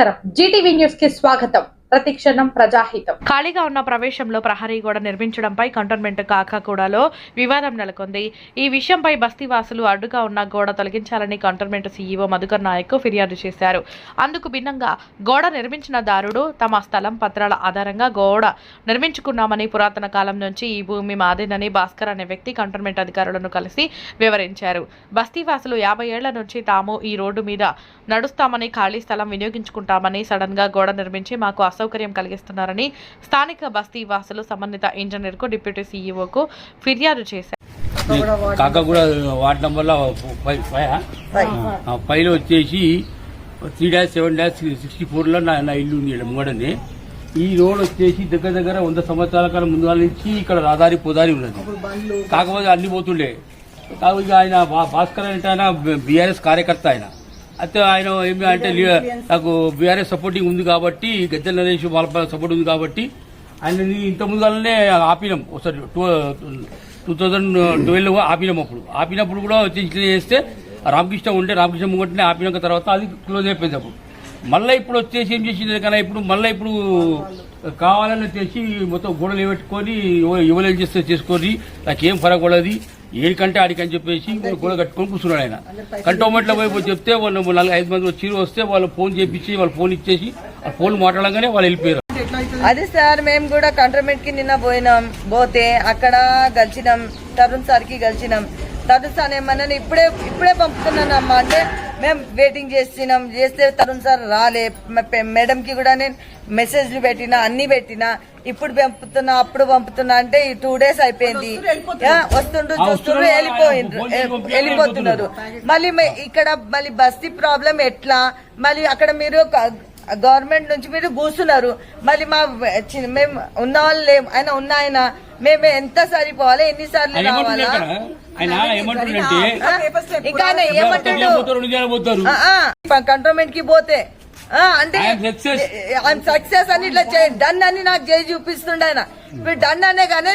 నమస్కారం Zee TV news కి స్వాగతం ప్రతిక్షణం ప్రజాహితం. ఖాళీగా ఉన్న ప్రవేశంలో ప్రహరీ గోడ నిర్మించడంపై కంటోన్మెంట్ కాకాగూడలో వివాదం నెలకొంది. ఈ విషయంపై బస్తీవాసులు అడ్డుగా ఉన్న గోడ తొలగించాలని కంటోన్మెంట్ సీఈఓ మధుకర్ నాయక్ ఫిర్యాదు చేశారు. అందుకు భిన్నంగా గోడ నిర్మించిన దారుడు తమ స్థలం పత్రాల ఆధారంగా గోడ నిర్మించుకున్నామని పురాతన కాలం నుంచి ఈ భూమి మాదేనని భాస్కర్ అనే వ్యక్తి కంటోన్మెంట్ అధికారులను కలిసి వివరించారు. బస్తీవాసులు యాభై ఏళ్ళ నుంచి తాము ఈ రోడ్డు మీద నడుస్తామని ఖాళీ స్థలం వినియోగించుకుంటామని సడన్గా గోడ నిర్మించి మాకు అసౌకర్యం కలిగిస్తున్నారని స్థానిక బస్తీ వాసులు సంబంధిత ఇంజనీర్కు డిప్యూటీ సీఈఓకు ఫిర్యాదు చేశారు. కాకగూడ వార్డ్ నంబర్లో ఫైవ్ వచ్చేసి three dash seven dash sixty ఫోర్లో నా నా ఇల్లు ఉంది ముంగడని. ఈ రోడ్ వచ్చేసి దగ్గర దగ్గర వంద సంవత్సరాల కాలం ముందు నుంచి ఇక్కడ రాదారి పోదారి ఉన్నది. కాకపోతే అన్ని పోతుండే. కాకపోతే ఆయన భా- భాస్కర్ అంటే ఆయన బీఆర్ఎస్ కార్యకర్త ఆయన. అయితే ఆయన ఏమి అంటే నాకు బీఆర్ఎస్ సపోర్టింగ్ ఉంది కాబట్టి గద్దెల నరేష్ వాళ్ళ సపోర్ట్ ఉంది కాబట్టి ఆయన ఇంత ముందుగానే ఆపినాం. ఒకసారి టూ టూ థౌజండ్ ట్వెల్వ్ ఆపినాం అప్పుడు. ఆపినప్పుడు కూడా వచ్చి ఇట్లా చేస్తే రామకృష్ణ ఉంటే రామకృష్ణ ముంగంటనే ఆపినాక తర్వాత అది క్లోజ్ అయిపోయింది అప్పుడు. మళ్ళీ ఇప్పుడు వచ్చేసి ఏం చేసింది కానీ ఇప్పుడు మళ్ళీ ఇప్పుడు కావాలని వచ్చేసి మొత్తం గోడలు పెట్టుకొని ఏం చేస్తే చేసుకొని నాకేం ఫరక్ పడదు. ఏడికంటే ఆడికని చెప్పేసి గోడ కట్టుకొని కూర్చున్నాడు ఆయన. కంటోమెంట్లో పోయి చెప్తే వాళ్ళు నాలుగు ఐదు మంది వచ్చి వస్తే వాళ్ళు ఫోన్ చేపించి వాళ్ళు ఫోన్ ఇచ్చేసి ఆ ఫోన్ మాట్లాడగానే వాళ్ళు వెళ్ళిపోయారు. అది సార్ మేము కూడా కంట్రోమెంట్కి నిన్న పోయినాం. పోతే అక్కడ గలిచినాం. తరుణ్ సార్కి గలిచినాం. తరుణ్ సార్ ఏమన్నా ఇప్పుడే ఇప్పుడే పంపుతున్నానమ్మా. అంటే మేము వెయిటింగ్ చేస్తున్నాం. చేస్తే తరుణ్ సార్ రాలే. మేడం కి కూడా నేను మెసేజ్లు పెట్టినా అన్ని పెట్టినా ఇప్పుడు పంపుతున్నా అప్పుడు పంపుతున్నా అంటే ఈ టూ డేస్ అయిపోయింది. వస్తుండ్రు చూస్తుండ్రు వెళ్ళిపోయిండ్రు వెళ్ళిపోతున్నారు. మళ్ళీ ఇక్కడ మళ్ళీ బస్తీ ప్రాబ్లం ఎట్లా? మళ్ళీ అక్కడ మీరు గవర్నమెంట్ నుంచి మీరు కూర్చున్నారు. మళ్ళీ మా మేము ఉన్న వాళ్ళు లేం ఆయన ఉన్న ఆయన మేము ఎంత సరిపోవాలి? ఎన్నిసార్లు రావాలా? ఇంకా ఏమంటాడు? కంట్రోల్మెంట్కి పోతే. ఆ, అంటే. సక్సెస్ అని ఇట్లా డన్ అని నాకు చేసి చూపిస్తుండే ఆయన. డన్ అనే కానీ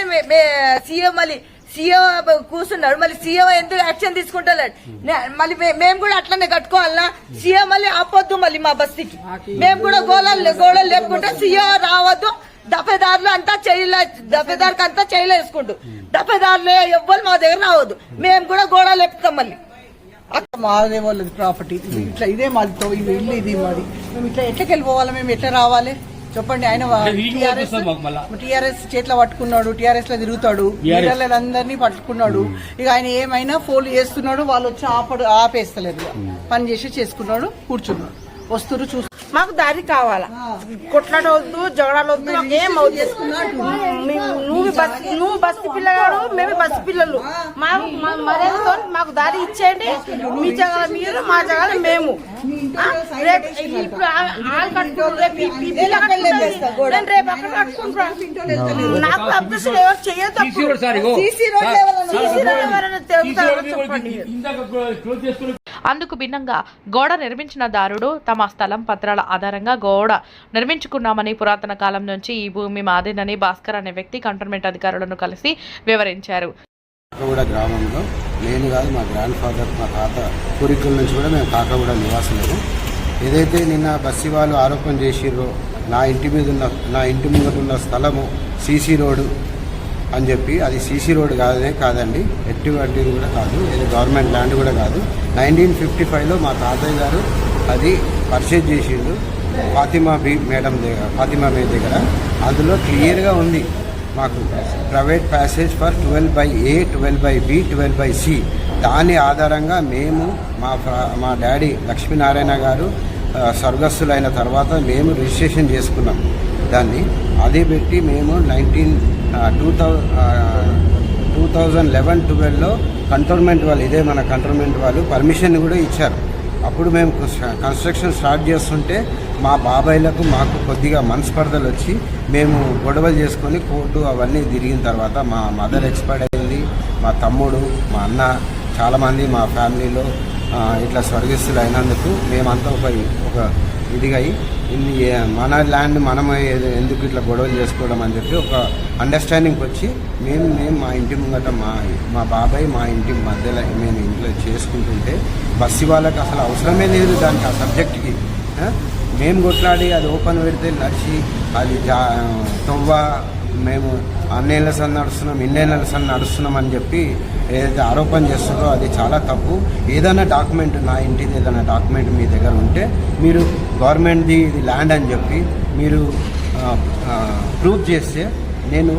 సీఎం మళ్ళీ సీఎం కూర్చున్నాడు. మళ్ళీ సీఎం ఎందుకు యాక్షన్ తీసుకుంటలేడు? మళ్ళీ మే- మేము కూడా అట్లనే కట్టుకోవాలనా? సీఎం మళ్ళీ ఆపొద్దు మళ్ళీ మా బస్తీకి. మేము కూడా గోళాలు గోళలు లేకుంటే సీఎం రావద్దు. దఫేదారులు అంతా చేయలే దఫేదారుకి అంతా చేయలేసుకుంటూ. దఫేదారులు ఎవ్వరు మా దగ్గర రావద్దు. మేము కూడా గోళాలు ఎక్కుతాం మళ్ళీ. మాదే వాళ్ళది ప్రాపర్టీ ఇట్లా ఇదే మాది తో- ఇది ఇల్లు ఇది మాది. మేము ఇట్లా ఎట్లకి వెళ్ళిపోవాలి? మేము ఎట్లా రావాలి? చెప్పండి ఆయన. టీఆర్ఎస్ చేతిలో పట్టుకున్నాడు టీఆర్ఎస్లో తిరుగుతాడు. అందరినీ పట్టుకున్నాడు. ఇక ఆయన ఏమైనా ఫోన్ చేస్తున్నాడు వాళ్ళు వచ్చి ఆపడు ఆపేస్తలేదు. పని చేసి చేసుకున్నాడు కూర్చున్నాడు. వస్తురు చూస్తూ మాకు దారి కావాలా? కొట్లాడవద్దు జగడాలొద్దు ఏం అవుతుంది? మేము- నువ్వు బస్ నువ్వు బస్సు పిల్లగాడు మేము బస్సు పిల్లలు. మాకు మా- మర్యాదతో మాకు దారి ఇచ్చేయండి. మీ జగల మీరు మా జగల మేము. రేపు ఇప్పుడు. నేను రేపు అక్కడ కట్టుకుంటాను. నాకు అభ్యర్థులు ఎవరు చేయొద్దు ఎవరైనా చెప్పండి. అందుకు భిన్నంగా గోడ నిర్మించిన దారుడు తమ స్థలం పత్రాల ఆధారంగా గోడ నిర్మించుకున్నామని పురాతన కాలం నుంచి ఈ భూమి మాదేనని భాస్కర్ అనే వ్యక్తి కంటోన్మెంట్ అధికారులను కలిసి వివరించారు. కాకగూడ గ్రామంలో నేను కాదు మా గ్రాండ్ ఫాదర్ మా తాత పూర్వీకుల నుంచి కూడా మేము కాకగూడ నివాసులము ఏదైతే నిన్న బస్సీ వాళ్ళు ఆరోపణ చేసిర్రో నా ఇంటి మీద ఉన్న నా ఇంటి ముంగట ఉన్న స్థలము సీసీ రోడ్డు అని చెప్పి అది సీసీ రోడ్ కాదనే కాదండి. ఎటువంటిది కూడా కాదు. ఇది గవర్నమెంట్ ల్యాండ్ కూడా కాదు. నైన్టీన్ ఫిఫ్టీ ఫైవ్లో మా తాతయ్య గారు అది పర్చేజ్ చేసిండు. ఫాతిమా బి మేడం దగ్గర ఫాతిమా మే దగ్గర. అందులో క్లియర్గా ఉంది మాకు private passage for twelve by A twelve by B twelve by C. దాని ఆధారంగా మేము మా మా డాడీ లక్ష్మీనారాయణ గారు స్వర్గస్థులైన తర్వాత మేము రిజిస్ట్రేషన్ చేసుకున్నాం దాన్ని. అదే పెట్టి మేము nineteen two thou two thousand eleven ట్వెల్వ్లో cantonment వాళ్ళు ఇదే మన కంటోన్మెంట్ వాళ్ళు పర్మిషన్ కూడా ఇచ్చారు. అప్పుడు మేము కన్స్ట్రక్షన్ స్టార్ట్ చేస్తుంటే మా బాబాయ్లకు మాకు కొద్దిగా మనస్పర్ధలు వచ్చి మేము గొడవలు చేసుకొని కోర్టు అవన్నీ తిరిగిన తర్వాత మా మదర్ ఎక్స్పైర్డ్ అయింది మా తమ్ముడు మా అన్న చాలామంది మా ఫ్యామిలీలో ఇట్లా స్వర్గస్థులు అయినందుకు మేమంతా ఒక ఒక ఇదిగాయి ఇన్ని మన ల్యాండ్ మనమే ఎందుకు ఇట్లా గొడవలు చేసుకోవడం అని చెప్పి ఒక అండర్స్టాండింగ్కి వచ్చి మేము మేము మా ఇంటి ముంగట మా మా బాబాయ్ మా ఇంటి మధ్యలో మేము ఇంట్లో చేసుకుంటుంటే బస్సు వాళ్ళకి అసలు అవసరమే లేదు దానికి ఆ సబ్జెక్ట్కి మేము కొట్లాడి అది ఓపెన్ పెడితే నడిచి అది జా తొవ్వ మేము అన్నేళ్ళ సన్ నడుస్తున్నాం ఇన్నేళ్ళ సన్ నడుస్తున్నాం అని చెప్పి ఏదైతే ఆరోపణ చేస్తారో అది చాలా తప్పు. ఏదైనా డాక్యుమెంట్ నా ఇంటిది ఏదైనా డాక్యుమెంట్ మీ దగ్గర ఉంటే మీరు గవర్నమెంట్ది ఇది ల్యాండ్ అని చెప్పి మీరు ప్రూవ్ చేస్తే నేను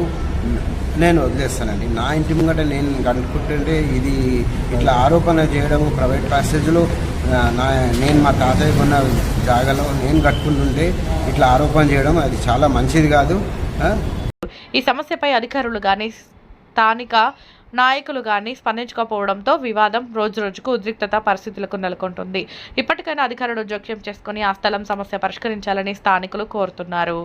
నేను వదిలేస్తానండి. నా ఇంటి ముంగట నేను కనుక్కుంటుంటే ఇది ఇట్లా ఆరోపణ చేయడం ప్రైవేట్ ప్యాసేజ్లో నా నేను మా తాతయ్య కొన్న జాగాలో నేను కట్టుకుంటుంటే ఇట్లా ఆరోపణ చేయడం అది చాలా మంచిది కాదు ఈ సమస్యపై అధికారులు కానీ స్థానిక నాయకులు కానీ స్పందించకపోవడంతో వివాదం రోజు రోజుకు ఉద్రిక్తత పరిస్థితులకు నెలకొంటుంది. ఇప్పటికైనా అధికారులు జోక్యం చేసుకుని ఆ స్థలం సమస్య పరిష్కరించాలని స్థానికులు కోరుతున్నారు.